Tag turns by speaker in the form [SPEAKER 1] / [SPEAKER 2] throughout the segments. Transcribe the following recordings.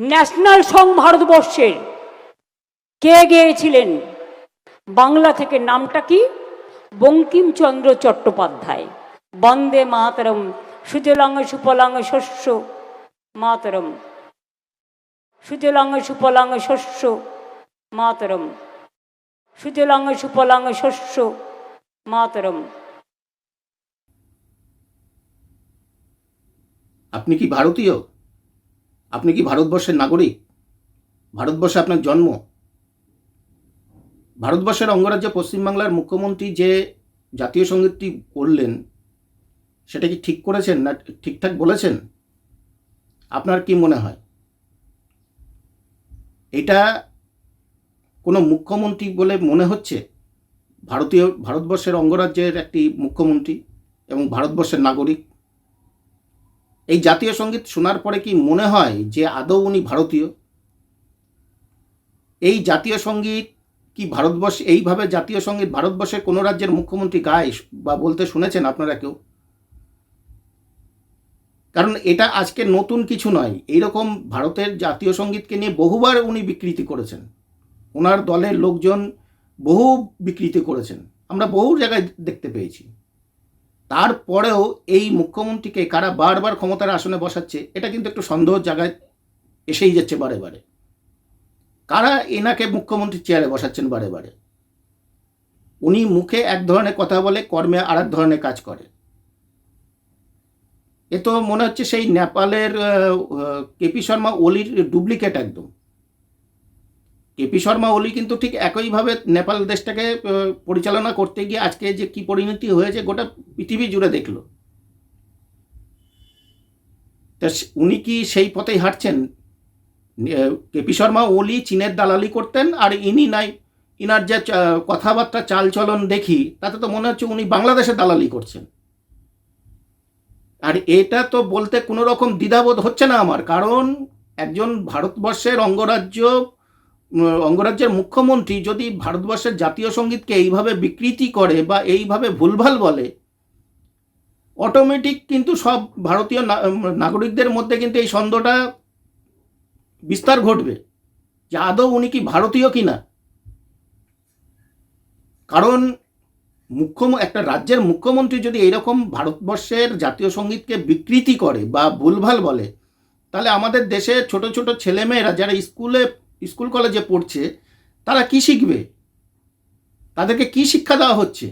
[SPEAKER 1] National song ভারতবর্ষের কে গেয়েছিলেন? বাংলা থেকে নামটা কি? বঙ্কিমচন্দ্র চট্টোপাধ্যায়। বন্দে মাতরম সুজলাঙ্গ সুফলাঙ্গ শস্য, মাতরম। সুজলাঙ্গ সুফলাঙ্গ শস্য, মাতরম। সুজলাঙ্গ সুফলাঙ্গ শস্য, মাতরম।
[SPEAKER 2] আপনি কি ভারতীয়? আপনি কি ভারতবর্ষের নাগরিক? ভারতবর্ষে আপনার জন্ম? ভারতবর্ষের অঙ্গরাজ্য পশ্চিমবাংলার মুখ্যমন্ত্রী যে জাতীয় সঙ্গীতটি করলেন সেটা কি ঠিক করেছেন না ঠিকঠাক বলেছেন? আপনার কি মনে হয়? এটা কোনো মুখ্যমন্ত্রী বলে মনে হচ্ছে? ভারতীয়, ভারতবর্ষের অঙ্গরাজ্যের একটি মুখ্যমন্ত্রী এবং ভারতবর্ষের নাগরিক এই জাতীয় সংগীত শোনার পরে কি মনে হয় যে আদৌ উনি ভারতীয়? এই জাতীয় সংগীত কি ভারতবর্ষ, এইভাবে জাতীয় সংগীত ভারতবর্ষের কোনো রাজ্যের মুখ্যমন্ত্রী গায় বা বলতে শুনেছেন আপনারা কেউ? কারণ এটা আজকে নতুন কিছু নয়। এইরকম ভারতের জাতীয় সঙ্গীতকে নিয়ে বহুবার উনি বিকৃতি করেছেন। ওনার দলের লোকজন বহু বিকৃতি করেছেন। আমরা বহু জায়গায় দেখতে পেয়েছি। তারপরেও এই মুখ্যমন্ত্রীকে কারা বারবার ক্ষমতার আসনে বসাচ্ছে, এটা কিন্তু একটু সন্দেহ জায়গায় এসেই যাচ্ছে বারে বারে। কারা এনাকে মুখ্যমন্ত্রীর চেয়ারে বসাচ্ছেন বারে বারে? উনি মুখে এক ধরনের কথা বলে, কর্মে আর এক ধরনের কাজ করে। এ তো মনে হচ্ছে সেই নেপালের কেপি শর্মা ওলির ডুপ্লিকেট একদম। কেপি শর্মা, ওলি কিন্তু ঠিক একইভাবে নেপাল দেশটাকে পরিচালনা করতে গিয়ে আজকে যে কি পরিণতি হয়েছে গোটা পৃথিবী জুড়ে দেখল। তা উনি কি সেই পথেই হাঁটছেন? কেপি শর্মা, ওলি চীনের দালালি করতেন আর ইনি নাই, ইনার যে কথাবার্তা, চালচলন দেখি, তাতে তো মনে হচ্ছে উনি বাংলাদেশে দালালি করছেন। আর এটা তো বলতে কোনো রকম দ্বিধাবোধ হচ্ছে না আমার, কারণ একজন ভারতবর্ষের অঙ্গরাজ্য অঙ্গরাজ্যের মুখ্যমন্ত্রী যদি ভারতবর্ষের জাতীয় সঙ্গীতকে এইভাবে বিকৃতি করে বা এইভাবে ভুলভাল বলে অটোমেটিক কিন্তু সব ভারতীয় না- নাগরিকদের মধ্যে কিন্তু এই সন্দেহটা বিস্তার ঘটবে যে আদৌ উনি কি ভারতীয় কিনা কারণ মুখ্য একটা রাজ্যের মুখ্যমন্ত্রী যদি এইরকম ভারতবর্ষের জাতীয় সঙ্গীতকে বিকৃতি করে বা ভুলভাল বলে, তাহলে আমাদের দেশে ছোট ছোট ছেলেমেয়েরা যারা স্কুলে স্কুল কলেজে পড়ছে, তারা কি শিখবে? তাদেরকে কি শিক্ষা দেওয়া হচ্ছে?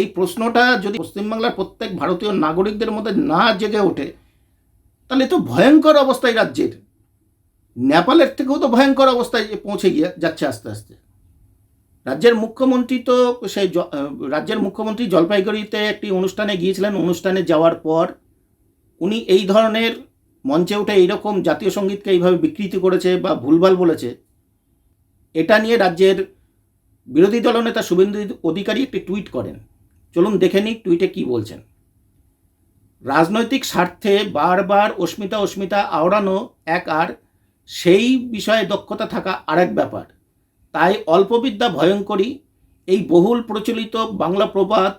[SPEAKER 2] এই প্রশ্নটা যদি পশ্চিমবাংলার প্রত্যেক ভারতীয় নাগরিকদের মধ্যে না জেগে ওঠে, তাহলে তো ভয়ঙ্কর অবস্থায় রাজ্যের। নেপালের থেকেও তো ভয়ঙ্কর অবস্থায় পৌঁছে গিয়ে যাচ্ছে আস্তে আস্তে। রাজ্যের মুখ্যমন্ত্রী তো সেই রাজ্যের মুখ্যমন্ত্রী জলপাইগুড়িতে একটি অনুষ্ঠানে গিয়েছিলেন। অনুষ্ঠানে যাওয়ার পর উনি এই ধরনের মঞ্চে উঠে এইরকম জাতীয় সঙ্গীতকে এইভাবে বিকৃতি করেছে বা ভুলভাল বলেছে, এটা নিয়ে রাজ্যের বিরোধী দলনেতা শুভেন্দু অধিকারী একটি টুইট করেন। চলুন দেখে নিই টুইটে কি বলছেন। রাজনৈতিক স্বার্থে বারবার অস্মিতা অস্মিতা আওড়ানো এক আর, সেই বিষয়ে দক্ষতা থাকা আরেক ব্যাপার। তাই অল্পবিদ্যা ভয়ঙ্করী এই বহুল প্রচলিত বাংলা প্রবাদ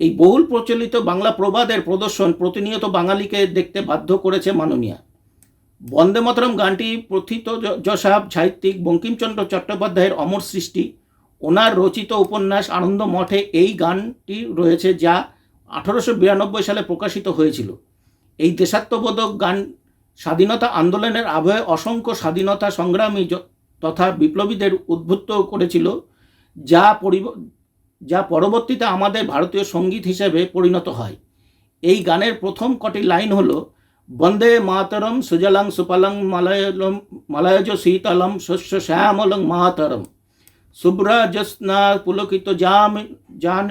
[SPEAKER 2] এই বহুল প্রচলিত বাংলা প্রবাদের প্রদর্শন প্রতিনিয়ত বাঙালিকে দেখতে বাধ্য করেছে মাননীয়া। বন্দে মাতরম গানটি প্রথিত যশাব সাহিত্যিক বঙ্কিমচন্দ্র চট্টোপাধ্যায়ের অমর সৃষ্টি, ওনার রচিত উপন্যাস আনন্দ মঠে এই গানটি রয়েছে যা আঠারোশো বিরানব্বই সালে প্রকাশিত হয়েছিল। এই দেশাত্মবোধক গান স্বাধীনতা আন্দোলনের আবহে অসংখ্য স্বাধীনতা সংগ্রামী তথা বিপ্লবীদের উদ্বুদ্ধ করেছিল, যা যা পরবর্তীতে আমাদের ভারতীয় সংগীত হিসেবে পরিণত হয়। এই গানের প্রথম কটি লাইন হলো, বন্দে মাতরম, সুজলাং সুপালং, মালায়লম, মালায়জ শীতলম, শস্য শ্যামলং মাতরম। শুভ্রা জ্যোৎস্না, পুলকিত জাম, জান,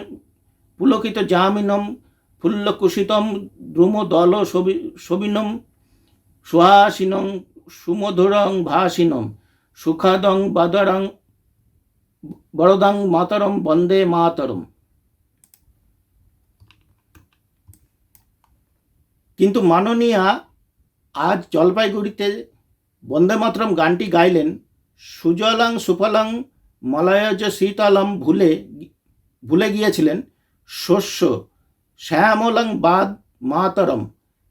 [SPEAKER 2] পুলকিত জামিনম দ্রুম দল সবিনম সুহাসিনং সুমধুরং ভাসিনম, সুখাদং বাদরং বড়দাং মাতরম, বন্দে মাতরম। কিন্তু মাননীয়া আজ জলপাইগুড়িতে বন্দে মাতরম গানটি গাইলেন সুজলাং সুফলাং মলয়জ শীতলম ভুলে ভুলে গিয়েছিলেন শস্য। শ্যামলং বাদ মাতরম,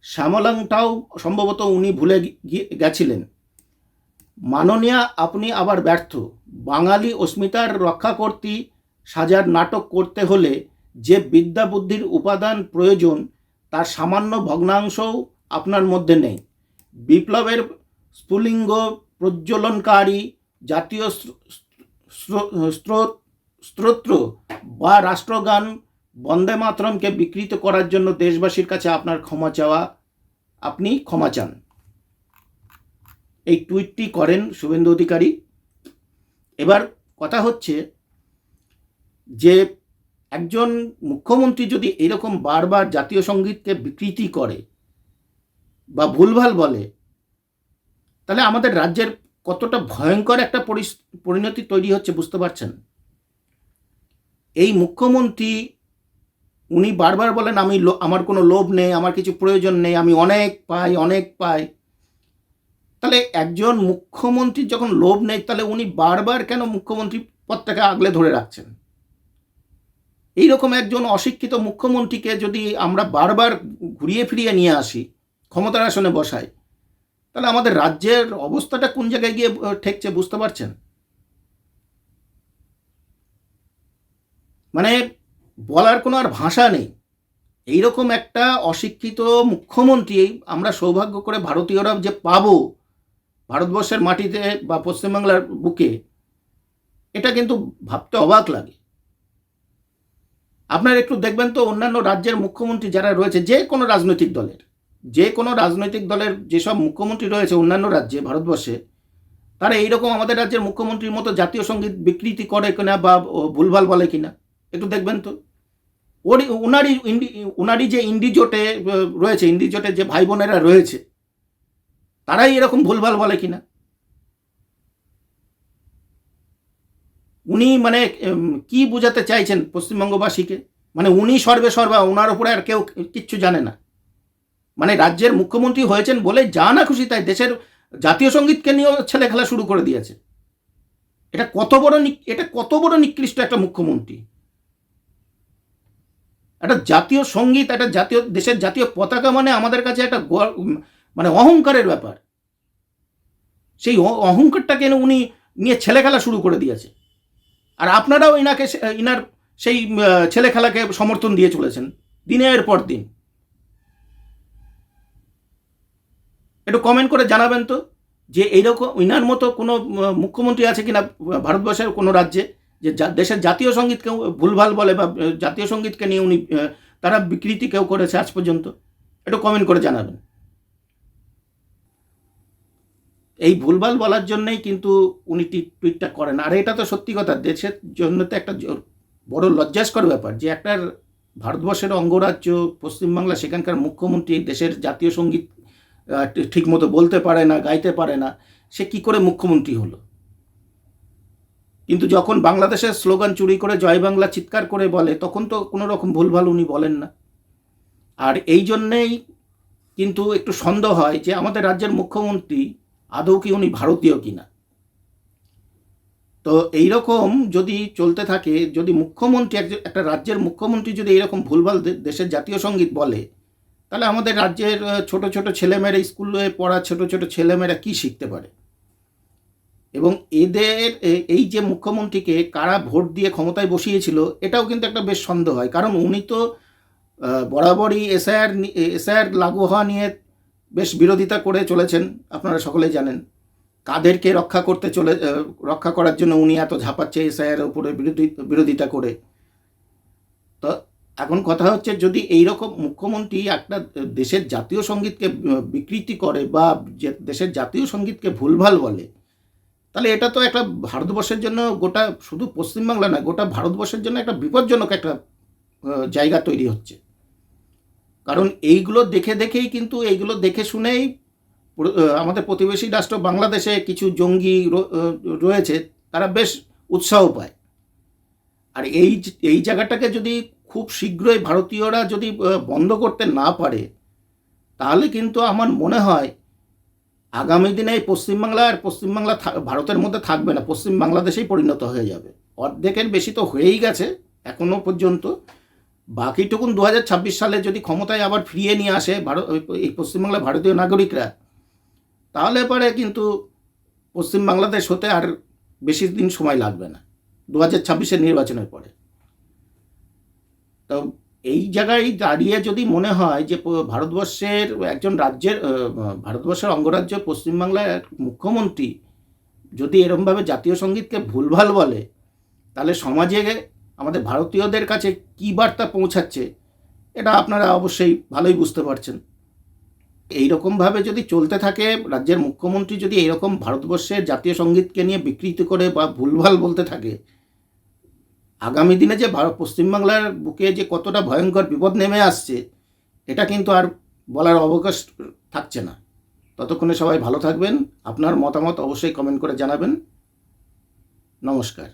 [SPEAKER 2] শ্যামলাংটাও সম্ভবত উনি ভুলে গেছিলেন। মাননীয়া, আপনি আবার ব্যর্থ। বাঙালি অস্মিতার রক্ষা করতে সাজার নাটক করতে হলে যে বিদ্যা বুদ্ধির উপাদান প্রয়োজন, তার সামান্য ভগ্নাংশও আপনার মধ্যে নেই। বিপ্লবের স্ফুলিঙ্গ প্রজ্বলনকারী জাতীয় স্তোত্র বা রাষ্ট্রগান বন্দে মাতরমকে বিকৃত করার জন্য দেশবাসীর কাছে আপনার ক্ষমা চাওয়া, আপনি ক্ষমা চান। এই টুইটটি করেন শুভেন্দু অধিকারী। এবার কথা হচ্ছে যে একজন মুখ্যমন্ত্রী যদি এরকম বারবার জাতীয় সঙ্গীতকে বিকৃতি করে বা ভুলভাল বলে, তাহলে আমাদের রাজ্যের কতটা ভয়ঙ্কর একটা পরিণতি তৈরি হচ্ছে বুঝতে পারছেন? এই মুখ্যমন্ত্রী, উনি বারবার বলেন, আমি আমার কোনো লোভ নেই, আমার কিছু প্রয়োজন নেই, আমি অনেক পাই অনেক পাই। তাহলে একজন মুখ্যমন্ত্রীর যখন লোভ নেই, তাহলে উনি বারবার কেন মুখ্যমন্ত্রী পদটাকে আগলে ধরে রাখছেন? এইরকম একজন অশিক্ষিত মুখ্যমন্ত্রীকে যদি আমরা বারবার ঘুরিয়ে ফিরিয়ে নিয়ে আসি, ক্ষমতার আসনে বসাই, তাহলে আমাদের রাজ্যের অবস্থাটা কোন জায়গায় গিয়ে ঠেকছে বুঝতে পারছেন? মানে বলার কোনো আর ভাষা নেই। এইরকম একটা অশিক্ষিত মুখ্যমন্ত্রী আমরা সৌভাগ্য করে ভারতীয়রা যে পাবো ভারতবর্ষের মাটিতে বা পশ্চিমবাংলার বুকে এটা কিন্তু ভাবতে অবাক লাগে। আপনারা একটু দেখবেন তো অন্যান্য রাজ্যের মুখ্যমন্ত্রী যারা রয়েছে, যে কোনো রাজনৈতিক দলের, যে কোনো রাজনৈতিক দলের যেসব মুখ্যমন্ত্রী রয়েছে অন্যান্য রাজ্যে, ভারতবর্ষে, তারা এইরকম আমাদের রাজ্যের মুখ্যমন্ত্রীর মতো জাতীয় সংগীত বিকৃতি করে কিনা বা ভুলভাল বলে কিনা, একটু দেখবেন তো। ওর ওনারই ওনারই যে ইন্ডিজোটে রয়েছে, ইন্ডিজোটে যে ভাই বোনেরা রয়েছে তারাই এরকম ভুলভাল বলে কিনা? উনি মানে কি বোঝাতে চাইছেন পশ্চিমবঙ্গবাসীকে? মানে উনি সর্বে সর্বা ওনার উপরে আর কেউ কিচ্ছু জানে না। মানে রাজ্যের মুখ্যমন্ত্রী হয়েছেন বলে যা না খুশি তাই দেশের জাতীয় সঙ্গীতকে নিয়েও ছেলে খেলা শুরু করে দিয়েছে। এটা কত বড় এটা কত বড় নিকৃষ্ট একটা মুখ্যমন্ত্রী? একটা জাতীয় সংগীত, একটা জাতীয়, দেশের জাতীয় পতাকা মানে আমাদের কাছে একটা মানে অহংকারের ব্যাপার। সেই অ- অহংকারটাকে এনে উনি নিয়ে ছেলে খেলা শুরু করে দিয়েছে। আর আপনারাও ইনাকে ইনার সেই ছেলে খেলাকে সমর্থন দিয়ে চলেছেন দিনের পর দিন। একটু কমেন্ট করে জানাবেন তো, যে এইরকম ইনার মতো কোনো মুখ্যমন্ত্রী আছে কিনা ভারতবর্ষের কোনো রাজ্যে, যে দেশের জাতীয় সঙ্গীতকে ভুলভাল বলে বা, জাতীয় সঙ্গীতকে নিয়ে উনি তারা বিকৃতি কেউ করেছে আজ পর্যন্ত, একটু কমেন্ট করে জানাবেন। এই ভুলভাল বলার জন্যই কিন্তু উনি টুইটটা করেন। আর এটা তো সত্যি কথা, দেশের জন্য তো একটা বড় লজ্জাস্কর ব্যাপার যে একটা ভারতবর্ষের অঙ্গরাজ্য, পশ্চিমবাংলা, সেখানকার মুখ্যমন্ত্রী দেশের জাতীয় সংগীত ঠিক- ঠিকমতো বলতে পারে না, গাইতে পারে না, সে কি করে মুখ্যমন্ত্রী হলো? কিন্তু যখন বাংলাদেশের স্লোগান চুরি করে জয় বাংলা চিৎকার করে বলে, তখন তো কোনো রকম ভুলভাল উনি বলেন না। আর এই জন্যেই কিন্তু একটু সন্দেহ হয় যে আমাদের রাজ্যের মুখ্যমন্ত্রী আদৌ কি উনি ভারতীয় কিনা? তো এই রকম যদি চলতে থাকে, যদি মুখ্যমন্ত্রী একটা রাজ্যের মুখ্যমন্ত্রী যদি এরকম ভুলভাল দেশের জাতীয় সংগীত বলে, তাহলে আমাদের রাজ্যের ছোট ছোট ছেলেমেয়েরা স্কুলে পড়া ছোট ছোট ছেলেমেয়েরা কি শিখতে পারে? এবং এদের এই যে মুখ্যমন্ত্রীকে কারা ভোট দিয়ে ক্ষমতায় বসিয়েছিল, এটাও কিন্তু একটা বেশ সন্দেহ হয়। কারণ উনি তো বরাবরই এসআইআর এসআইআর লাগু হওয়া নিয়ে বেশ বিরোধিতা করে চলেছেন, আপনারা সকলেই জানেন। কাদেরকে রক্ষা করতে চলে রক্ষা করার জন্য উনি এত ঝাঁপাচ্ছে এসআইআর উপরে বিরোধী, বিরোধিতা করে। তো এখন কথা হচ্ছে যদি এই রকম মুখ্যমন্ত্রী একটা দেশের জাতীয় সঙ্গীতকে বিকৃতি করে বা দেশের জাতীয় সঙ্গীতকে ভুলভাল বলে, তাহলে এটা তো একটা ভারতবর্ষের জন্য গোটা, শুধু পশ্চিমবাংলা না, গোটা ভারতবর্ষের জন্য একটা বিপজ্জনক একটা জায়গা তৈরি হচ্ছে। কারণ এইগুলো দেখে দেখেই কিন্তু এইগুলো দেখে শুনেই আমাদের প্রতিবেশী রাষ্ট্র বাংলাদেশে কিছু জঙ্গি রয়েছে, তারা বেশ উৎসাহ পায়। আর এই এই জায়গাটাকে যদি খুব শীঘ্রই ভারতীয়রা যদি বন্ধ করতে না পারে, তাহলে কিন্তু আমার মনে হয় আগামী দিনে এই পশ্চিমবাংলা আর পশ্চিমবাংলা ভারতের মধ্যে থাকবে না, পশ্চিম বাংলাদেশেই পরিণত হয়ে যাবে। অর্ধেকের বেশি তো হয়েই গেছে এখনও পর্যন্ত। বাকিটুকুন দু হাজার ছাব্বিশ সালে যদি ক্ষমতায় আবার ফিরিয়ে নিয়ে আসে ভারত এই পশ্চিমবাংলার ভারতীয় নাগরিকরা, তাহলে পরে কিন্তু পশ্চিম বাংলাদেশ হতে আর বেশি দিন সময় লাগবে না দু হাজার ছাব্বিশের নির্বাচনের পরে। তো এই জায়গায় দাঁড়িয়ে যদি মনে হয় যে ভারতবর্ষের একজন রাজ্যের ভারতবর্ষের অঙ্গরাজ্য পশ্চিমবাংলার মুখ্যমন্ত্রী যদি এরমভাবে জাতীয় সঙ্গীতকে ভুলভাল বলে, তাহলে সমাজে আমাদের ভারতীয়দের কাছে কী বার্তা পৌঁছাচ্ছে, এটা আপনারা অবশ্যই ভালোই বুঝতে পারছেন। এইরকমভাবে যদি চলতে থাকে, রাজ্যের মুখ্যমন্ত্রী যদি এইরকম ভারতবর্ষের জাতীয় সঙ্গীতকে নিয়ে বিকৃত করে বা ভুলভাল বলতে থাকে, আগামী দিনে যে ভারত, পশ্চিমবাংলার বুকে যে কতটা ভয়ঙ্কর বিপদ নেমে আসছে, এটা কিন্তু আর বলার অবকাশ থাকছে না। ততক্ষণে সবাই ভালো থাকবেন। আপনার মতামত অবশ্যই কমেন্ট করে জানাবেন। নমস্কার।